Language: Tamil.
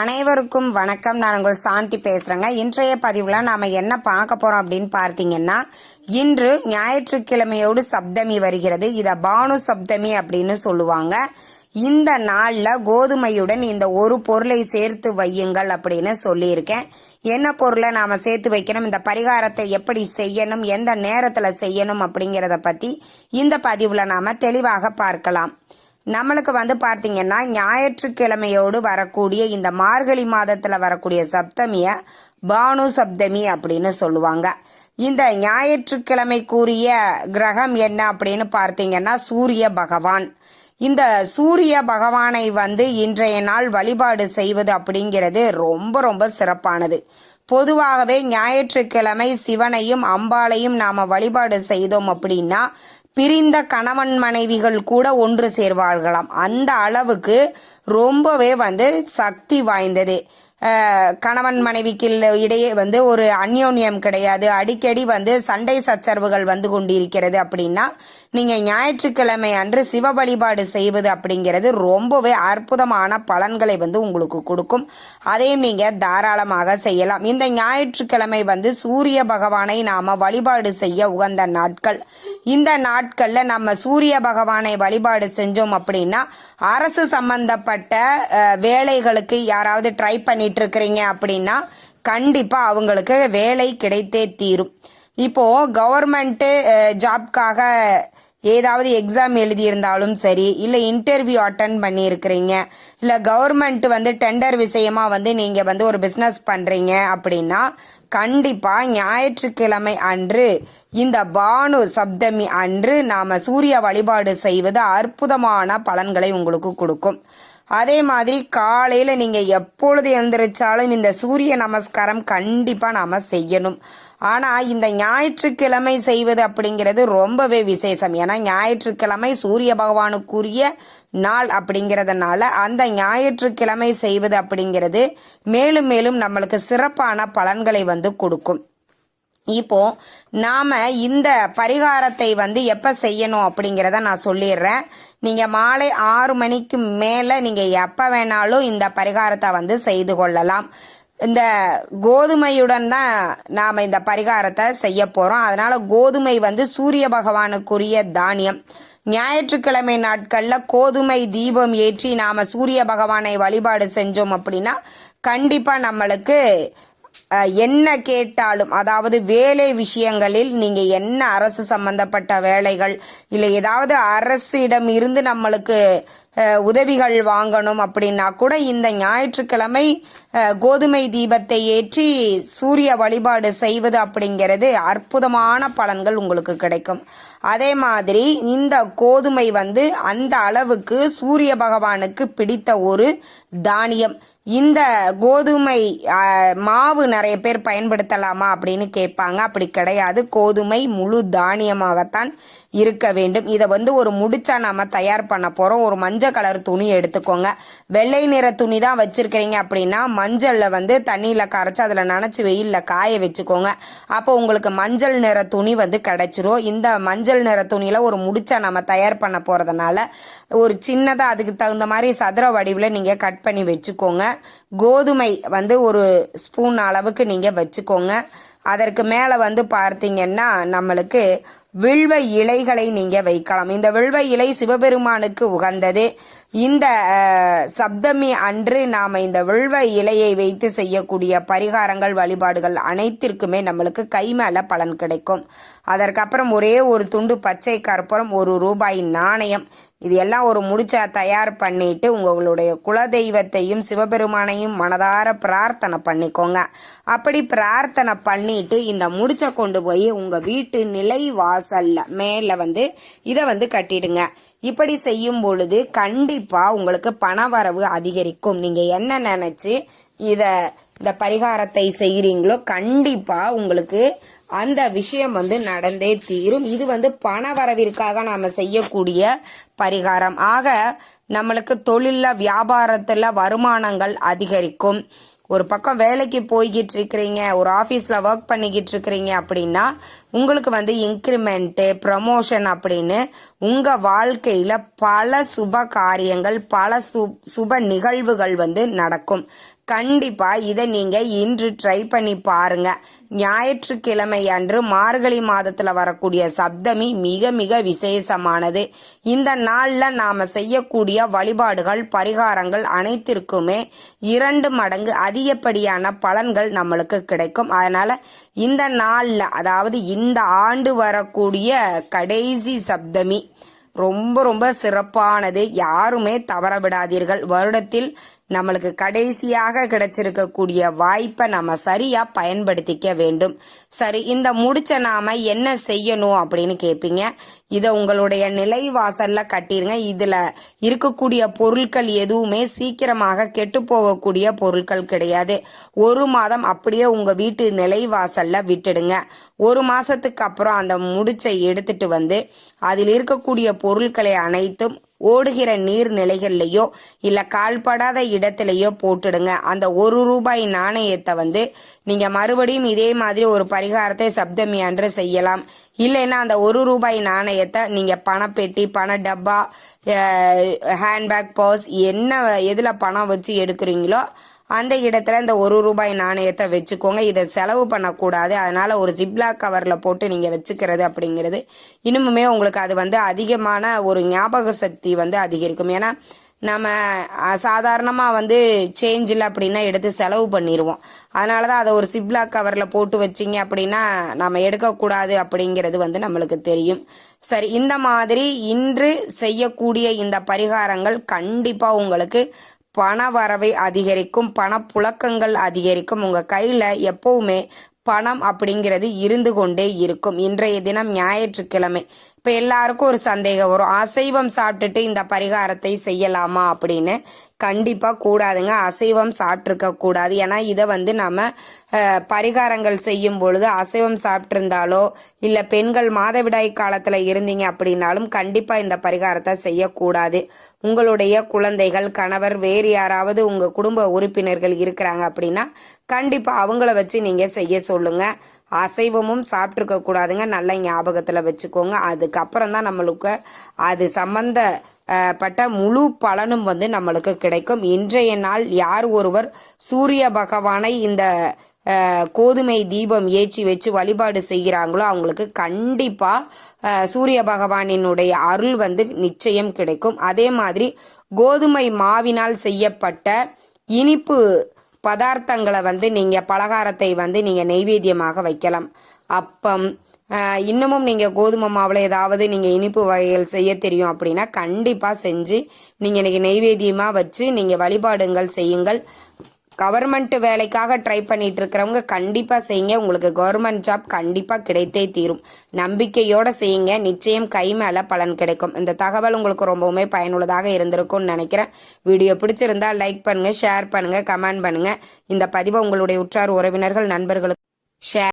அனைவருக்கும் வணக்கம். நான் உங்கள் சாந்தி பேசுறேங்க. இன்றைய பதிவுல நாம என்ன பார்க்க போறோம் அப்படின்னு பார்த்தீங்கன்னா இன்று ஞாயிற்றுக்கிழமையோடு சப்தமி வருகிறது. இத பானு சப்தமி அப்படின்னு சொல்லுவாங்க. இந்த நாள்ல கோதுமையுடன் இந்த ஒரு பொருளை சேர்த்து வையுங்கள் அப்படின்னு சொல்லியிருக்கேன். என்ன பொருளை நாம சேர்த்து வைக்கணும்? இந்த பரிகாரத்தை எப்படி செய்யணும்? எந்த நேரத்துல செய்யணும் அப்படிங்கறத பத்தி இந்த பதிவுல நாம தெளிவாக பார்க்கலாம். நம்மளுக்கு வந்து பார்த்தீங்கன்னா ஞாயிற்றுக்கிழமையோடு வரக்கூடிய இந்த மார்கழி மாதத்தில் வரக்கூடிய சப்தமிய பானு சப்தமி அப்படின்னு சொல்லுவாங்க. இந்த ஞாயிற்றுக்கிழமைக்குரிய கிரகம் என்ன அப்படின்னு பார்த்தீங்கன்னா சூரிய பகவான். இந்த சூரிய பகவானை வந்து இன்றைய நாள் வழிபாடு செய்வது அப்படிங்கிறது ரொம்ப ரொம்ப சிறப்பானது. பொதுவாகவே ஞாயிற்றுக்கிழமை சிவனையும் அம்பாளையும் நாம வழிபாடு செய்தோம் அப்படின்னா பிரிந்த கணவன் மனைவிகள் கூட ஒன்று சேர்வார்களாம். அந்த அளவுக்கு ரொம்பவே வந்து சக்தி வாய்ந்தது. கணவன் மனைவிக்கு இடையே வந்து ஒரு அந்யோன்யம் கிடையாது. அடிக்கடி வந்து சண்டை சச்சரவுகள் வந்து கொண்டிருக்கிறது அப்படின்னா நீங்க ஞாயிற்றுக்கிழமை அன்று சிவ வழிபாடு செய்வது அப்படிங்கிறது ரொம்பவே அற்புதமான பலன்களை வந்து உங்களுக்கு கொடுக்கும். அதையும் நீங்க தாராளமாக செய்யலாம். இந்த ஞாயிற்றுக்கிழமை வந்து சூரிய பகவானை நாம வழிபாடு செய்ய உகந்த நாட்கள். இந்த நாட்கள்ல நம்ம சூரிய பகவானை வழிபாடு செஞ்சோம் அப்படின்னா அரசு சம்பந்தப்பட்ட வேலைகளுக்கு யாராவது ட்ரை பண்ணிட்டு இருக்கிறீங்க அப்படின்னா கண்டிப்பா அவங்களுக்கு வேலை கிடைத்தே தீரும். இப்போ கவர்மெண்ட் ஜாப்காக ஏதாவது எக்ஸாம் எழுதியிருந்தாலும் சரி இல்லை இன்டர்வியூ அட்டன் பண்ணியிருக்கிறீங்க இல்லை கவர்மெண்ட் வந்து டெண்டர் விஷயமா வந்து நீங்கள் வந்து ஒரு பிஸ்னஸ் பண்ணுறீங்க அப்படின்னா கண்டிப்பாக ஞாயிற்றுக்கிழமை அன்று இந்த பானு சப்தமி அன்று நாம் சூரிய வழிபாடு செய்வது அற்புதமான பலன்களை உங்களுக்கு கொடுக்கும். அதே மாதிரி காலையில் நீங்கள் எப்பொழுது எழுந்திரிச்சாலும் இந்த சூரிய நமஸ்காரம் கண்டிப்பாக நாம் செய்யணும். ஆனால் இந்த ஞாயிற்றுக்கிழமை செய்வது அப்படிங்கிறது ரொம்பவே விசேஷம். ஏன்னா ஞாயிற்றுக்கிழமை சூரிய பகவானுக்குரிய நாள் அப்படிங்கிறதுனால அந்த ஞாயிற்றுக்கிழமை செய்வது அப்படிங்கிறது மேலும் மேலும் நம்மளுக்கு சிறப்பான பலன்களை வந்து கொடுக்கும். இப்போ நாம இந்த பரிகாரத்தை வந்து எப்ப செய்யணும் அப்படிங்கிறத நான் சொல்லிடுறேன். நீங்க மாலை ஆறு மணிக்கு மேல நீங்க எப்ப வேணாலும் இந்த பரிகாரத்தை வந்து செய்து கொள்ளலாம். இந்த கோதுமையுடன் தான் நாம் இந்த பரிகாரத்தை செய்ய போகிறோம் அதனால் கோதுமை வந்து சூரிய பகவானுக்குரிய தானியம். ஞாயிற்றுக்கிழமை நாட்களில் கோதுமை தீபம் ஏற்றி நாம் சூரிய பகவானை வழிபாடு செஞ்சோம் அப்படின்னா கண்டிப்பாக நம்மளுக்கு என்ன கேட்டாலும் அதாவது வேலை விஷயங்களில் நீங்கள் என்ன அரசு சம்பந்தப்பட்ட வேலைகள் இல்லை ஏதாவது அரசிடம் இருந்து நம்மளுக்கு உதவிகள் வாங்கணும் அப்படின்னா கூட இந்த ஞாயிற்றுக்கிழமை கோதுமை தீபத்தை ஏற்றி சூரிய வழிபாடு செய்வது அப்படிங்கிறது அற்புதமான பலன்கள் உங்களுக்கு கிடைக்கும். அதே மாதிரி இந்த கோதுமை வந்து அந்த அளவுக்கு சூரிய பகவானுக்கு பிடித்த ஒரு தானியம். இந்த கோதுமை மாவு நிறைய பேர் பயன்படுத்தலாமா அப்படின்னு கேட்பாங்க. அப்படி கிடையாது. கோதுமை முழு தானியமாகத்தான் இருக்க வேண்டும். இதை வந்து ஒரு முடிச்சா நாம தயார் பண்ண போறோம். ஒரு மஞ்சள் கலர் துணி எடுத்துக்கோங்க. வெள்ளை நிற துணி தான் வச்சிருக்கிறீங்க அப்படின்னா மஞ்சளில் வந்து தண்ணியில் கரைச்சி அதில் நினச்சி வெயிலில் காய வச்சுக்கோங்க. அப்போ உங்களுக்கு மஞ்சள் நிற துணி வந்து கிடைச்சிரும். இந்த மஞ்சள் நிற துணியில் ஒரு முடிச்சா நம்ம தயார் பண்ண போகிறதுனால ஒரு சின்னதாக அதுக்கு தகுந்த மாதிரி சதுர வடிவில் நீங்கள் கட் பண்ணி வச்சுக்கோங்க. கோதுமை வந்து ஒரு ஸ்பூன் அளவுக்கு நீங்கள் வச்சுக்கோங்க. அதற்கு மேலே வந்து பார்த்தீங்கன்னா நம்மளுக்கு வில்வ இலைகளை நீங்க வைக்கலாம். இந்த வில்வ இலை சிவபெருமானுக்கு உகந்தது. இந்த சப்தமி அன்று நாம இந்த வில்வ இலையை வைத்து செய்யக்கூடிய பரிகாரங்கள் வழிபாடுகள் அனைத்திற்குமே நம்மளுக்கு கை மேல பலன் கிடைக்கும். அதற்கப்புறம் ஒரே ஒரு துண்டு பச்சை கற்பூரம் ஒரு ரூபாய் நாணயம். இது எல்லாம் ஒரு முடிச்சா தயார் பண்ணிட்டு உங்களுடைய குலதெய்வத்தையும் சிவபெருமானையும் மனதார பிரார்த்தனை பண்ணிக்கோங்க. அப்படி பிரார்த்தனை பண்ணிட்டு இந்த முடிச்ச கொண்டு போய் உங்க வீட்டு நிலை வாசல்ல மேல வந்து இதை வந்து கட்டிடுங்க. இப்படி செய்யும் பொழுது கண்டிப்பா உங்களுக்கு பணவரவு அதிகரிக்கும். நீங்க என்ன நினைச்சு இத இந்த பரிகாரத்தை செய்கிறீங்களோ கண்டிப்பா உங்களுக்கு அந்த விஷயம் வந்து நடந்தே தீரும். இது வந்து பண வரவிற்காக நாம செய்யக்கூடிய பரிகாரம். ஆக நம்மளுக்கு தொழிலில் வியாபாரத்தில் வருமானங்கள் அதிகரிக்கும். ஒரு பக்கம் வேலைக்கு போய்கிட்டு இருக்கிறீங்க ஒரு ஆஃபீஸில் ஒர்க் பண்ணிக்கிட்டு இருக்கிறீங்க அப்படின்னா உங்களுக்கு வந்து இன்க்ரிமெண்ட்டு ப்ரமோஷன் அப்படின்னு உங்கள் வாழ்க்கையில் பல சுப காரியங்கள் பல சு சுப நிகழ்வுகள் வந்து நடக்கும். கண்டிப்பாக இதை நீங்கள் இன்று ட்ரை பண்ணி பாருங்க. ஞாயிற்றுக்கிழமை அன்று மார்கழி மாதத்தில் வரக்கூடிய சப்தமி மிக மிக விசேஷமானது. இந்த நாளில் நாம் செய்யக்கூடிய வழிபாடுகள் பரிகாரங்கள் அனைத்திற்குமே இரண்டு மடங்கு அதிகப்படியான பலன்கள் நம்மளுக்கு கிடைக்கும். அதனால் இந்த நாளில் அதாவது இந்த ஆண்டு வரக்கூடிய கடைசி சப்தமி ரொம்ப ரொம்ப சிறப்பானது. யாருமே தவற விடாதீர்கள். வருடத்தில் நம்மளுக்கு கடைசியாக கிடைச்சிருக்கக்கூடிய வாய்ப்பை நம்ம சரியா பயன்படுத்திக்க வேண்டும். சரி இந்த முடிச்ச நாம என்ன செய்யணும் அப்படின்னு கேட்பீங்க இதை உங்களுடைய நிலைவாசல்ல கட்டிருங்க. இதுல இருக்கக்கூடிய பொருட்கள் எதுவுமே சீக்கிரமாக கெட்டு போகக்கூடிய பொருட்கள் கிடையாது. ஒரு மாதம் அப்படியே உங்க வீட்டு நிலைவாசல்ல விட்டுடுங்க. ஒரு மாசத்துக்கு அப்புறம் அந்த முடிச்சை எடுத்துட்டு வந்து அதில் இருக்கக்கூடிய பொருட்களை அனைத்தும் ஓடுகிற நீர்நிலைகள்லையோ இல்லை கால்படாத இடத்துலையோ போட்டுடுங்க. அந்த ஒரு ரூபாய் நாணயத்தை வந்து நீங்க மறுபடியும் இதே மாதிரி ஒரு பரிகாரத்தை சப்தமி அன்று செய்யலாம். இல்லைன்னா அந்த ஒரு ரூபாய் நாணயத்தை நீங்க பணப்பெட்டி பண டப்பா ஹேண்ட்பேக் பர்ஸ் என்ன எதுல பணம் வச்சு எடுக்கிறீங்களோ அந்த இடத்துல இந்த ஒரு ரூபாய் நாணயத்தை வச்சுக்கோங்க. இதை செலவு பண்ணக்கூடாது. அதனால ஒரு ஜிப்லாக் கவரில் போட்டு நீங்கள் வச்சுக்கிறது அப்படிங்கிறது இன்னுமுமே உங்களுக்கு அது வந்து அதிகமான ஒரு ஞாபக சக்தி வந்து அதிகரிக்கும். ஏன்னா நம்ம சாதாரணமாக வந்து சேஞ்ச் இல்லை அப்படின்னா எடுத்து செலவு பண்ணிடுவோம் அதனால தான் அதை ஒரு சிப்லாக் கவரில் போட்டு வச்சிங்க அப்படின்னா நம்ம எடுக்கக்கூடாது அப்படிங்கிறது வந்து நம்மளுக்கு தெரியும். சரி இந்த மாதிரி இன்று செய்யக்கூடிய இந்த பரிகாரங்கள் கண்டிப்பாக உங்களுக்கு பண வரவை அதிகரிக்கும் பணப்புழக்கங்கள் அதிகரிக்கும். உங்கள் கையில் எப்போவுமே பணம் அப்படிங்கிறது இருந்து கொண்டே இருக்கும். இன்றைய தினம் ஞாயிற்றுக்கிழமை. இப்போ எல்லாருக்கும் ஒரு சந்தேகம் வரும். அசைவம் சாப்பிட்டுட்டு இந்த பரிகாரத்தை செய்யலாமா அப்படின்னு? கண்டிப்பாக கூடாதுங்க. அசைவம் சாப்பிட்ருக்க கூடாது. ஏன்னா இதை வந்து நம்ம பரிகாரங்கள் செய்யும் பொழுது அசைவம் சாப்பிட்ருந்தாலோ இல்லை பெண்கள் மாதவிடாய் காலத்தில் இருந்தீங்க அப்படின்னாலும் கண்டிப்பாக இந்த பரிகாரத்தை செய்யக்கூடாது. உங்களுடைய குழந்தைகள் கணவர் வேறு யாராவது உங்கள் குடும்ப உறுப்பினர்கள் இருக்கிறாங்க அப்படின்னா கண்டிப்பாக அவங்கள வச்சு நீங்கள் செய்ய சொல்லுங்க. அசைவமும் சாப்பிட்ருக்க கூடாதுங்க. நல்ல ஞாபகத்தில் வச்சுக்கோங்க. அதுக்கப்புறம் தான் நம்மளுக்கு அது சம்பந்த பட்ட முழு பலனும் வந்து நம்மளுக்கு கிடைக்கும். இன்றைய நாள் யார் ஒருவர் சூரிய பகவானை இந்த கோதுமை தீபம் ஏற்றி வச்சு வழிபாடு செய்கிறாங்களோ அவங்களுக்கு கண்டிப்பாக சூரிய பகவானினுடைய அருள் வந்து நிச்சயம் கிடைக்கும். அதே மாதிரி கோதுமை மாவினால் செய்யப்பட்ட இனிப்பு பதார்த்தங்களை வந்து நீங்கள் பலகாரத்தை வந்து நீங்கள் நெய்வேத்தியமாக வைக்கலாம். அப்பம் இன்னமும் நீங்கள் கோதுமை மாவில் ஏதாவது நீங்கள் இனிப்பு வகைகள் செய்ய தெரியும் அப்படின்னா கண்டிப்பாக செஞ்சு நீங்கள் இன்றைக்கி நெய்வேத்தியமாக வச்சு நீங்கள் வழிபாடுங்கள் செய்யுங்கள். கவர்மெண்ட் வேலைக்காக ட்ரை பண்ணிட்டு இருக்கிறவங்க கண்டிப்பாக செய்யுங்க. உங்களுக்கு கவர்மெண்ட் ஜாப் கண்டிப்பாக கிடைத்தே தீரும். நம்பிக்கையோடு செய்யுங்க. நிச்சயம் கை மேலே பலன் கிடைக்கும். இந்த தகவல் உங்களுக்கு ரொம்பவுமே பயனுள்ளதாக இருந்திருக்கும்னு நினைக்கிறேன். வீடியோ பிடிச்சிருந்தா லைக் பண்ணுங்கள் ஷேர் பண்ணுங்கள் கமெண்ட் பண்ணுங்கள் இந்த பதிவை உங்களுடைய உற்றார் உறவினர்கள் நண்பர்களுக்கு ஷேர்